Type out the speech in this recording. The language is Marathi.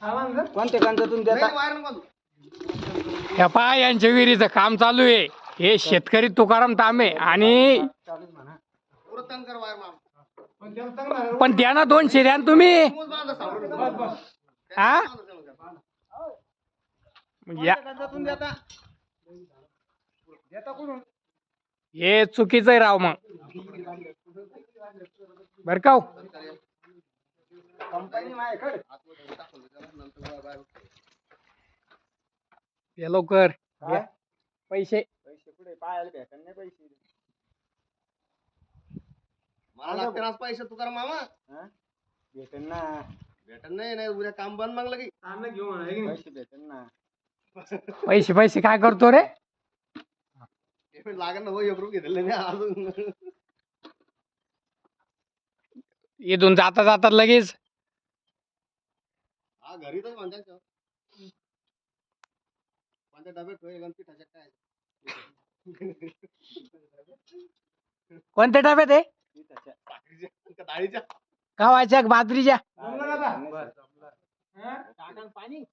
कोणत्या देता? ह्या पहा यांच्या विहिरीचं काम चालू आहे. हे शेतकरी तुकाराम तांबे आणि पण द्या ना दोनशे द्या ना तुम्ही? हा? या. हे चुकीचं आहे राव मग. बर का हो? कंपनी माझ्याकडे. ये लवकर? पैसे. पैसे कुठे? पाहायला भेटन नाही पैसे. मला लागते आज पैसे तुकार मामा. हा? भेटन ना. भेटन नाही नाही उद्या काम बंद मागलं की. पैसे भेटन ना. पैसे पैसे काय करतो रे? पेमेंट लागेल ना हो एक रुपये घेतले नाही अजून. इथून जाता जातात लगेच. घरी तर म्हणतात? कोणत्या डब्यात गणपती काय? कोणत्या डब्यात आहे? भाकरीच्या डाळीच्या. गव्हाच्या का बाजरीच्या पाणी.